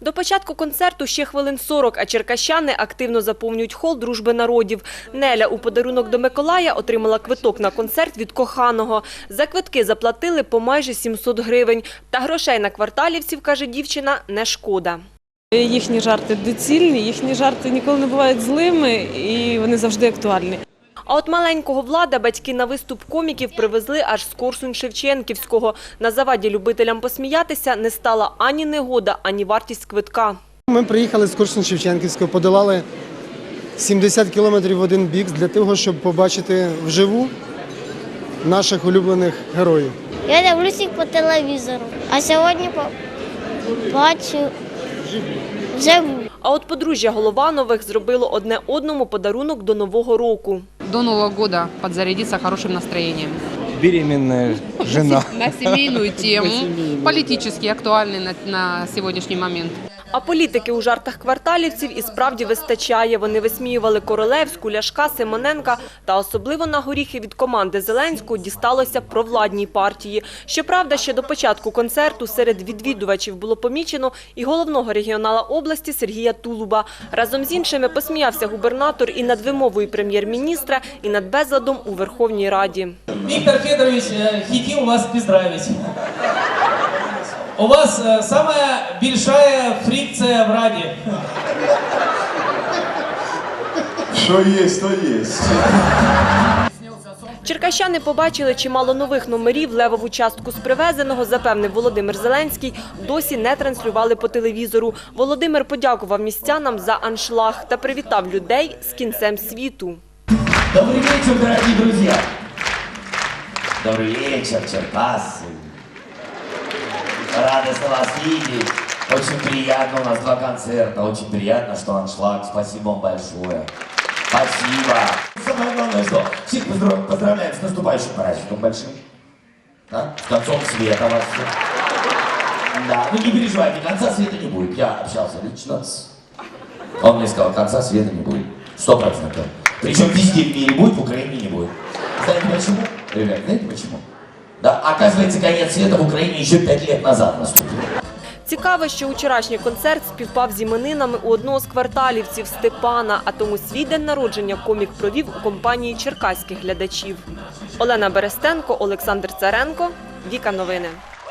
До початку концерту ще хвилин 40, а черкащани активно заповнюють хол дружби народів. Неля у подарунок до Миколая отримала квиток на концерт від коханого. За квитки заплатили по майже 700 гривень. Та грошей на кварталівців, каже дівчина, не шкода. Їхні жарти доцільні, їхні жарти ніколи не бувають злими і вони завжди актуальні. А от маленького Влада батьки на виступ коміків привезли аж з Корсунь-Шевченківського. На заваді любителям посміятися не стала ані негода, ані вартість квитка. Ми приїхали з Корсун-Шевченківського, подолали 70 кілометрів в один бік для того, щоб побачити вживу наших улюблених героїв. Я дивлюсь їх по телевізору, а сьогодні по- бачу вживу. А от подружжя Голованових зробило одне одному подарунок до Нового року. До Нового года подзарядиться хорошим настроением. беременная жена. На семейную тему, политически актуальный на, на сегодняшний момент. А політики у жартах кварталівців і справді вистачає. Вони висміювали Королевську, Ляшка, Симоненка. Та особливо на горіхи від команди Зеленського дісталося провладній партії. Щоправда, ще до початку концерту серед відвідувачів було помічено і головного регіонала області Сергія Тулуба. Разом з іншими посміявся губернатор і над вимовою прем'єр-міністра, і над безладом у Верховній Раді. Виктор Федорович, э, хотим вас поздравить У вас э, самая большая фрикция в Раде. Що є, то є. Черкащани побачили чимало нових номерів. Левову частку з привезеного, запевнив Володимир Зеленський, досі не транслювали по телевізору. Володимир подякував містянам за аншлаг та привітав людей з кінцем світу. Добрый вечер, дорогие друзья! Добрый вечер, Черкассы! Радостно вас видеть. Очень приятно, у нас два концерта. Очень приятно, что аншлаг. Спасибо вам большое. Спасибо. Самое главное, что всех поздра- поздравляем с наступающим праздником большим. Да? С концом света вас всех. Да, ну не переживайте, конца света не будет. Я общался лично с... Он мне сказал, конца света не будет. Сто процентов. Причем везде в мире будет, в Украине не будет. Знаете почему? Ребят, знаете почему? Да, оказывается, конец света в Украине еще пять лет назад наступил. Цікаво, що учорашній концерт співпав з іменинами у одного з кварталівців Степана, а тому свій день народження комік провів у компанії черкаських глядачів. Олена Берестенко, Олександр Царенко, Віка Новини.